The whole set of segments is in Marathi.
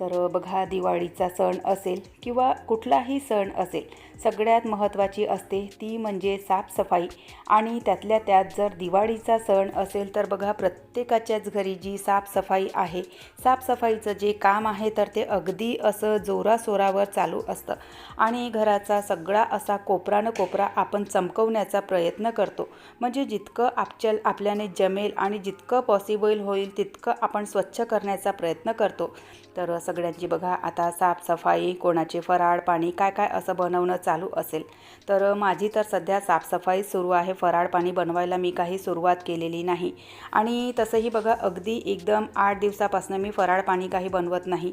तर बघा दिवाळीचा सण असेल किंवा कुठलाही सण असेल सगळ्यात महत्त्वाची असते ती म्हणजे साफसफाई. आणि त्यातल्या त्यात जर दिवाळीचा सण असेल तर बघा प्रत्येकाच्याच घरी जी साफसफाई आहे साफसफाईचं जे काम आहे तर ते अगदी असं जोरासोरावर चालू असतं. आणि घराचा सगळा असा कोपरा न कोपरा आपण चमकवण्याचा प्रयत्न करतो. म्हणजे जितकं आपच्या आपल्याने जमेल आणि जितकं पॉसिबल होईल तितकं आपण स्वच्छ करण्याचा प्रयत्न करतो. तर सगळ्यांची. बघा आता साफसफाई कोणाचे फराळ पाणी काय काय असं बनवणं चालू असेल. तर माझी तर सध्या साफसफाई सुरू आहे. फराळ पाणी बनवायला मी काही सुरुवात केलेली नाही. आणि तसंही बघा अगदी एकदम आठ दिवसापासून मी फराळ पाणी काही बनवत नाही.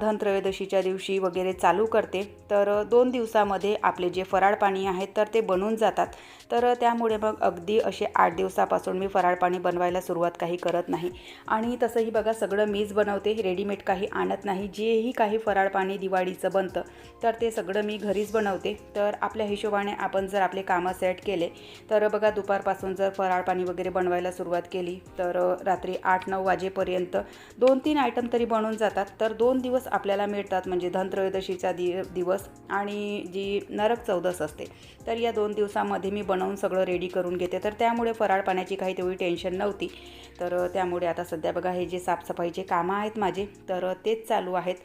धनत्रयोदशीच्या दिवशी वगैरे चालू करते. तर दोन दिवसामध्ये आपले जे फराळ पाणी आहेत तर ते बनून जातात. तर त्यामुळे मग अगदी असे आठ दिवसापासून मी फराळ पाणी बनवायला सुरुवात काही करत नाही. आणि तसंही बघा सगळं मीच बनवते. रेडीमेड काही आणत नाही. जेही काही फराळ पाणी दिवाळीचं बनतं तर ते सगळं मी घरीच बनवते. तर आपल्या हिशोबाने आपण जर आपले कामं सेट केले तर बघा दुपारपासून जर फराळ पाणी वगैरे बनवायला सुरुवात केली तर रात्री आठ नऊ वाजेपर्यंत दोन तीन आयटम तरी बनून जातात. तर दोन दिवस आपल्याला मिळतात म्हणजे धनत्रयोदशीचा दि दिवस आणि जी नरक चौदस असते तर या दोन दिवसामध्ये मी बनवून सगळं रेडी करून घेते. तर त्यामुळे फराळ पाण्याची काही तेवढी टेन्शन नव्हती. तर त्यामुळे आता सध्या बघा हे जे साफसफाईचे कामं आहेत माझे तर तेच चालू आहेत.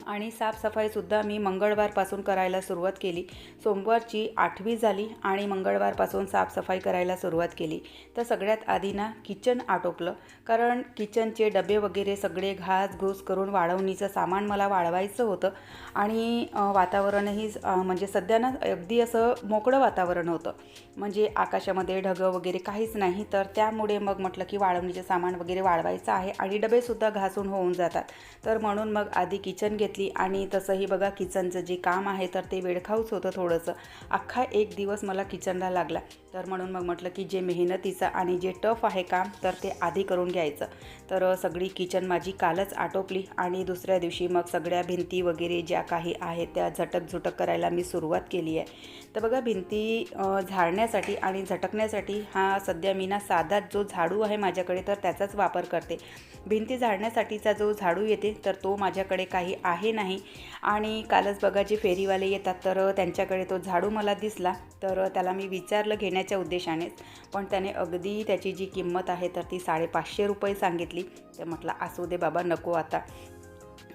आणि साफसफाईसुद्धा मी मंगळवारपासून करायला सुरुवात केली. सोमवारची आठवी झाली आणि मंगळवारपासून साफसफाई करायला सुरुवात केली. तर सगळ्यात आधी ना किचन आटोपलं. कारण किचनचे डबे वगैरे सगळे घासघूस करून वाळवणीचं सामान मला वाळवायचं होतं. आणि वातावरणही म्हणजे सध्या ना अगदी असं मोकळं वातावरण होतं. म्हणजे आकाशामध्ये ढगं वगैरे काहीच नाही. तर त्यामुळे मग म्हटलं की वाळवणीचं सामान वगैरे वाळवायचं आहे आणि डबेसुद्धा घासून होऊन जातात. तर म्हणून मग आधी किचन घेतली आणि तसंही बघा किचनचं जे काम आहे तर ते वेळखाऊच होतं थोडंसं. अख्खा एक दिवस मला किचनला लागला. तर म्हणून मग म्हटलं की जे मेहनतीचं आणि जे टफ आहे काम तर ते आधी करून घ्यायचं. तर सगळी किचन माझी कालच आटोपली आणि दुसऱ्या दिवशी मग सगळ्या भिंती वगैरे ज्या काही आहेत त्या झटक झुटक करायला मी सुरुवात केली आहे. तर बघा भिंती झाडण्यासाठी आणि झटकण्यासाठी हा सध्या मी ना साधा जो झाडू आहे माझ्याकडे तर त्याचाच वापर करते. भिंती झाडण्यासाठीचा जो झाडू येते तर तो माझ्याकडे काही आहे नाही. आणि कालच बघा जे फेरीवाले येतात तर त्यांच्याकडे तो झाडू मला दिसला. तर त्याला मी विचारलं घेण्याच्या उद्देशानेच. पण त्याने अगदी त्याची जी किंमत आहे तर ती साडेपाचशे रुपये सांगितली. तर म्हटलं असू दे बाबा नको आता.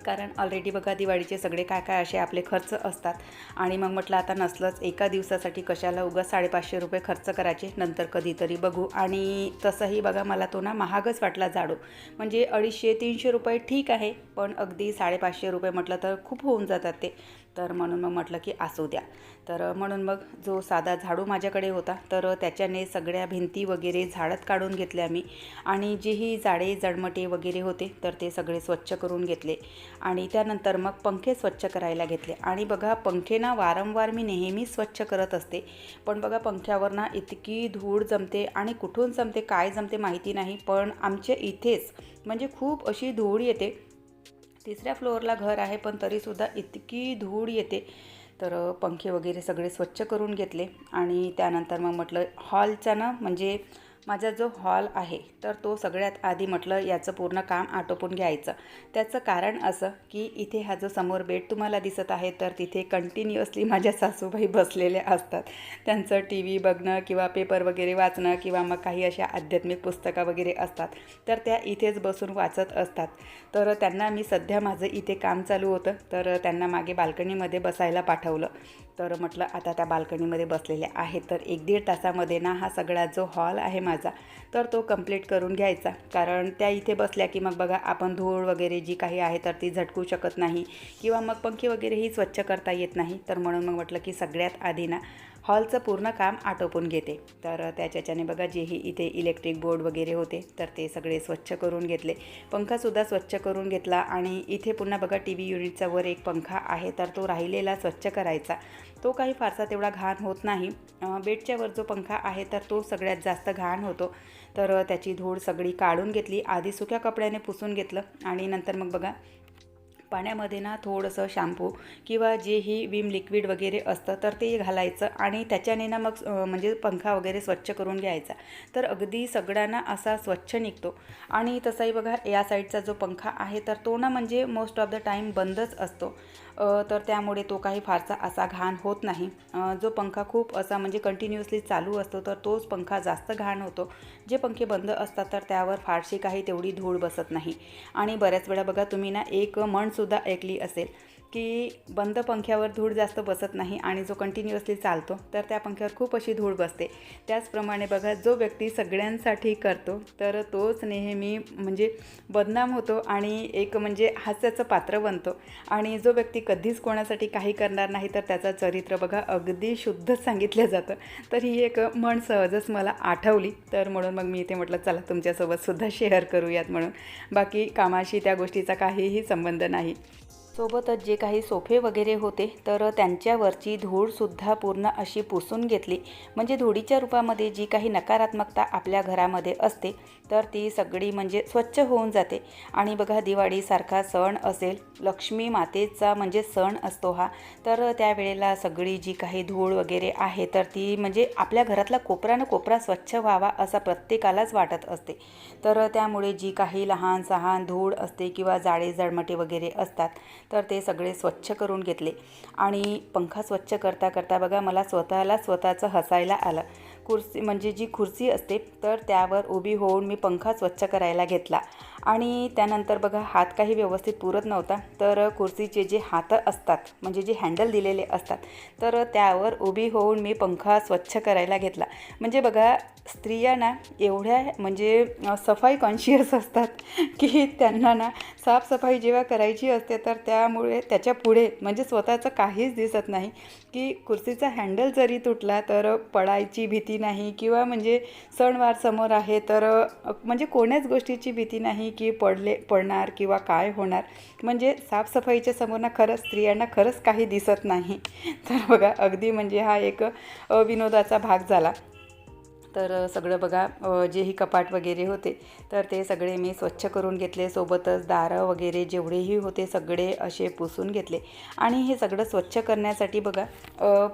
कारण ऑलरेडी बघा दिवाळीचे सगळे काय काय असे आपले खर्च असतात. आणि मग म्हटलं आता नसलंच एका दिवसासाठी कशाला उगाच साडेपाचशे रुपये खर्च करायचे? नंतर कधीतरी बघू. आणि तसंही बघा मला तो ना महागच वाटला जाडू म्हणजे अडीचशे तीनशे रुपये ठीक आहे पण अगदी साडेपाचशे रुपये म्हटलं तर खूप होऊन जातात ते. तर म्हणून मग म्हटलं की असू द्या. तर म्हणून मग जो साधा झाडू माझ्याकडे होता तर त्याच्याने सगळ्या भिंती वगैरे झाडत काढून घेतल्या मी. आणि जेही जाडे जडमटे वगैरे होते तर ते सगळे स्वच्छ करून घेतले. आणि त्यानंतर मग पंखे स्वच्छ करायला घेतले. आणि बघा पंखे ना वारंवार मी नेहमी स्वच्छ करत असते. पण बघा पंख्यावर ना इतकी धूळ जमते आणि कुठून जमते काय जमते माहिती नाही. पण आमच्या इथेच म्हणजे खूप अशी धूळ येते. तिसऱ्या फ्लोअरला घर आहे पण तरीसुद्धा इतकी धूळ येते. तर पंखे वगैरे सगळे स्वच्छ करून घेतले. आणि त्यानंतर मग म्हटलं हॉलचा ना म्हणजे माझा जो हॉल आहे तर तो सगळ्यात आधी म्हटलं याचं पूर्ण काम आटोपून घ्यायचं. त्याचं कारण असं की इथे हा जो समोर बेड तुम्हाला दिसत आहे तर तिथे कंटिन्युअसली माझ्या सासूबाई बसलेल्या असतात. त्यांचं टी व्ही बघणं किंवा पेपर वगैरे वाचणं किंवा मग काही अशा आध्यात्मिक पुस्तकं वगैरे असतात तर त्या इथेच बसून वाचत असतात. तर त्यांना मी सध्या माझं इथे काम चालू होतं तर त्यांना मागे बाल्कनीमध्ये बसायला पाठवलं. तर म्हटलं आता त्या बाल्कनीमध्ये बसलेल्या आहेत. तर एक दीड तासामध्ये ना हा सगळा जो हॉल आहे माझा. तर तो कंप्लीट करून घ्यायचा. कारण त्या इथे बसल्या की मग बघा आपण धूळ वगैरे जी काही आहे तर ती झटकू शकत नाही. किंवा मग पंखे वगैरेही स्वच्छ करता येत नाही. तर म्हणून मग म्हटलं की सगळ्यात आधी ना हॉलचं पूर्ण काम आटोपून घेते. तर त्याच्याने बघा जेही इथे इलेक्ट्रिक बोर्ड वगैरे होते तर ते सगळे स्वच्छ करून घेतले. पंखासुद्धा स्वच्छ करून घेतला आणि इथे पुन्हा बघा टी व्ही युनिटचा वर एक पंखा आहे तर तो राहिलेला स्वच्छ करायचा. तो काही फारसा तेवढा घाण होत नाही. बेडच्या वर जो पंखा आहे तर तो सगळ्यात जास्त घाण होतो. तर त्याची धूळ सगळी काढून घेतली आधी सुक्या कपड्याने पुसून घेतलं आणि नंतर मग बघा पाण्यामध्ये ना थोडंसं शॅम्पू किंवा जे ही विम लिक्विड वगैरे असतं तर ते घालायचं आणि त्याच्याने ना मग म्हणजे पंखा वगैरे स्वच्छ करून घ्यायचा. तर अगदी सगळ्यांना असा स्वच्छ निघतो. आणि तसंही बघा या साईडचा जो पंखा आहे तर तो ना म्हणजे मोस्ट ऑफ द टाईम बंदच असतो. तर त्यामुळे तो काही फारसा असा घाण होत नाही. जो पंखा खूप असा म्हणजे कंटिन्युअसली चालू असतो तर तोच पंखा जास्त घाण होतो. जे पंखे बंद असतात तर त्यावर फारशी काही तेवढी धूळ बसत नाही. आणि बऱ्याच वेळा बघा तुम्ही ना एक म्हणसुद्धा ऐकली असेल. की बंद पंख्यावर धूळ जास्त बसत नाही आणि जो कंटिन्युअसली चालतो तर त्या पंख्यावर खूप अशी धूळ बसते. त्याचप्रमाणे बघा जो व्यक्ती सगळ्यांसाठी करतो तर तोच नेहमी म्हणजे बदनाम होतो आणि एक म्हणजे हास्याचं पात्र बनतो. आणि जो व्यक्ती कधीच कोणासाठी काही करणार नाही तर त्याचं चरित्र बघा अगदी शुद्धच सांगितलं जातं. तर ही एक म्हण सहजच मला आठवली. तर म्हणून मग मी इथे म्हटलं चला तुमच्यासोबतसुद्धा शेअर करूयात म्हणून. बाकी कामाशी त्या गोष्टीचा काहीही संबंध नाही. सोबतच जे काही सोफे वगैरे होते तर त्यांच्यावरची धूळसुद्धा पूर्ण अशी पुसून घेतली. म्हणजे धुळीच्या रूपामध्ये जी काही नकारात्मकता आपल्या घरामध्ये असते तर ती सगळी म्हणजे स्वच्छ होऊन जाते. आणि बघा दिवाळीसारखा सण असेल लक्ष्मी मातेचा म्हणजे सण असतो हा. तर त्यावेळेला सगळी जी काही धूळ वगैरे आहे तर ती म्हणजे आपल्या घरातला कोपरा न कोपरा स्वच्छ व्हावा असा प्रत्येकालाच वाटत असते. तर त्यामुळे जी काही लहान सहान धूळ असते किंवा जाळे जळमटे वगैरे असतात तर ते सगळे स्वच्छ करून घेतले. आणि पंखा स्वच्छ करता करता बघा मला स्वतःला स्वतःचं हसायला आलं. खुर्ची म्हणजे जी खुर्ची असते तर त्यावर उभी होऊन मी पंखा स्वच्छ करायला घेतला. आणि त्यानंतर बघा हात काही व्यवस्थित पुरत नव्हता. तर खुर्चीचे जे हात असतात म्हणजे जे हँडल दिलेले असतात तर त्यावर उभी होऊन मी पंखा स्वच्छ करायला घेतला. म्हणजे बघा स्त्रिया ना एवढ्या म्हणजे सफाई कॉन्शियस असतात की त्यांना ना साफसफाई जेव्हा करायची असते तर त्यामुळे त्याच्या पुढे म्हणजे स्वतःचं काहीच दिसत नाही की कुर्सीचा हँडल जरी तुटला तर पडायची भीती नाही किंवा म्हणजे सणवार समोर आहे तर म्हणजे कोण्याच गोष्टीची भीती नाही. की पडले पडणार किंवा काय होणार. म्हणजे साफसफाईच्या समोर ना खरंच स्त्रियांना खरंच काही दिसत नाही. तर बघा अगदी म्हणजे हा एक अविनोदाचा विनोदाचा भाग झाला. तर सगळं बघा जे जेही कपाट वगैरे होते तर ते सगळे मी स्वच्छ करून घेतले. सोबतच दारं वगैरे जेवढेही होते सगळे असे पुसून घेतले. आणि हे सगळं स्वच्छ करण्यासाठी बघा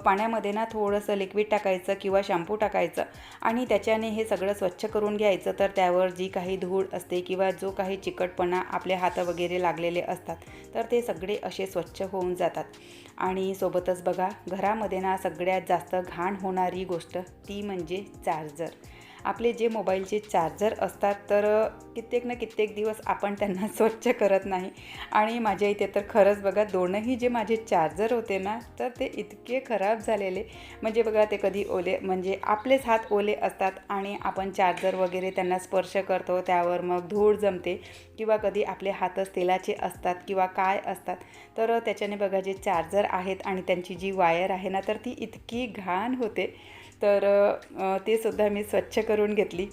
पाण्यामध्ये ना थोडंसं लिक्विड टाकायचं किंवा शॅम्पू टाकायचं आणि त्याच्याने हे सगळं स्वच्छ करून घ्यायचं. तर त्यावर जी काही धूळ असते किंवा जो काही चिकटपणा आपल्या हात वगैरे लागलेले असतात तर ते सगळे असे स्वच्छ होऊन जातात. आणि सोबतच बघा घरामध्ये ना सगळ्यात जास्त घाण होणारी गोष्ट ती म्हणजे चार्जर. आपले जे मोबाईलचे चार्जर असतात तर कित्येक ना कित्येक दिवस आपण त्यांना स्वच्छ करत नाही. आणि माझ्या इथे तर खरंच बघा दोनही जे माझे चार्जर होते ना तर ते इतके खराब झालेले. म्हणजे बघा ते कधी ओले म्हणजे आपलेच हात ओले असतात आणि आपण चार्जर वगैरे त्यांना स्पर्श करतो त्यावर मग धूळ जमते. किंवा कधी आपले हातच तेलाचे असतात किंवा काय असतात. तर त्याच्याने बघा जे चार्जर आहेत आणि त्यांची जी वायर आहे ना तर ती इतकी घाण होते. तर ते सुद्धा मी स्वच्छ करून घेतली.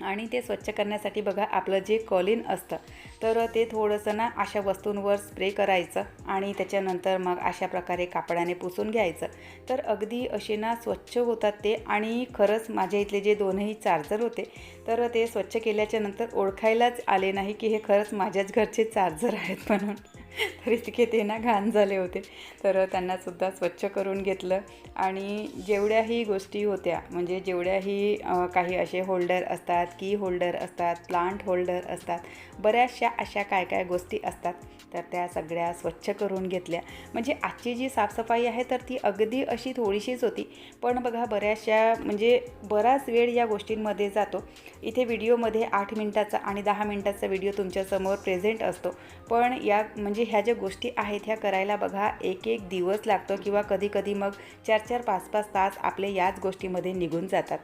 आणि ते स्वच्छ करण्यासाठी बघा आपलं जे कॉलिन असतं तर ते थोडंसं ना अशा वस्तूंवर स्प्रे करायचं आणि त्याच्यानंतर मग अशा प्रकारे कापडाने पुसून घ्यायचं. तर अगदी असे ना स्वच्छ होतात ते आणि खरंच माझ्या इथले जे दोनही चार्जर होते तर ते स्वच्छ केल्याच्यानंतर ओळखायलाच आले नाही की हे खरंच माझ्याच घरचे चार्जर आहेत म्हणून. तर इतके ते ना घाण झाले होते. तर त्यांनासुद्धा स्वच्छ करून घेतलं. आणि जेवढ्याही गोष्टी होत्या म्हणजे जेवढ्याही काही असे होल्डर असतात की होल्डर असतात प्लांट होल्डर असतात बऱ्याचशा अशा काय काय गोष्टी असतात तर त्या सगळ्या स्वच्छ करून घेतल्या. म्हणजे आजची जी साफसफाई आहे तर ती अगदी अशी थोडीशीच होती. पण बघा बऱ्याचशा म्हणजे बराच वेळ या गोष्टींमध्ये जातो. इथे व्हिडिओमध्ये आठ मिनटाचा आणि दहा मिनटाचा व्हिडिओ तुमच्यासमोर प्रेझेंट असतो. पण या म्हणजे ह्या ज्या गोष्टी आहेत ह्या करायला बघा एक एक दिवस लागतो किंवा कधी कधी मग चार चार पाच पाच तास आपले याच गोष्टीमध्ये निघून जातात.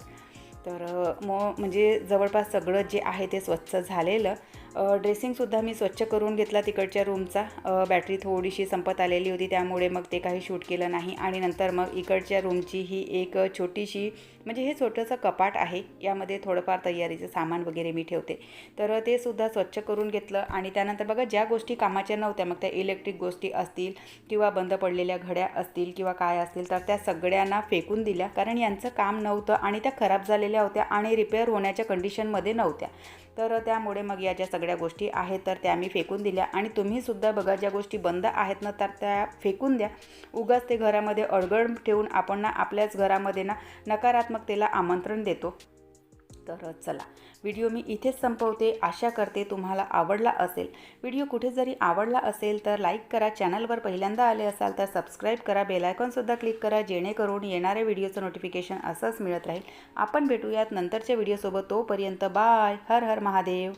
तर मग म्हणजे जवळपास सगळं जे आहे ते स्वच्छ झालेलं. ड्रेसिंगसुद्धा मी स्वच्छ करून घेतला तिकडच्या रूमचा बॅटरी थोडीशी संपत आलेली होती त्यामुळे मग ते काही शूट केलं नाही. आणि नंतर मग इकडच्या रूमची ही एक छोटीशी म्हणजे हे छोटंसं कपाट आहे. यामध्ये थोडंफार तयारीचं सामान वगैरे मी ठेवते. तर ते सुद्धा स्वच्छ करून घेतलं. आणि त्यानंतर बघा ज्या गोष्टी कामाच्या नव्हत्या मग त्या इलेक्ट्रिक गोष्टी असतील किंवा बंद पडलेल्या घड्या असतील किंवा काय असतील तर त्या सगळ्यांना फेकून दिल्या. कारण यांचं काम नव्हतं आणि त्या खराब झालेल्या होत्या आणि रिपेअर होण्याच्या कंडिशनमध्ये नव्हत्या. तर त्यामुळे मग या ज्या सगळ्या गोष्टी आहेत तर त्या मी फेकून दिल्या. आणि तुम्हीसुद्धा बघा ज्या गोष्टी बंद आहेत ना तर त्या फेकून द्या. उगाच ते घरामध्ये अडगळ ठेवून आपण ना आपल्याच घरामध्ये ना नकारात्मकतेला आमंत्रण देतो. तर चला व्हिडिओ मी इथेच संपवते. आशा करते तुम्हाला आवडला असेल. व्हिडिओ कुठे जरी आवडला असेल तर लाईक करा. चॅनलवर पहिल्यांदा आले असाल तर सबस्क्राईब करा. बेलायकॉनसुद्धा क्लिक करा. जेणेकरून येणाऱ्या व्हिडिओचं नोटिफिकेशन असंच मिळत राहील. आपण भेटूयात नंतरच्या व्हिडिओसोबत. तोपर्यंत बाय. हर हर महादेव.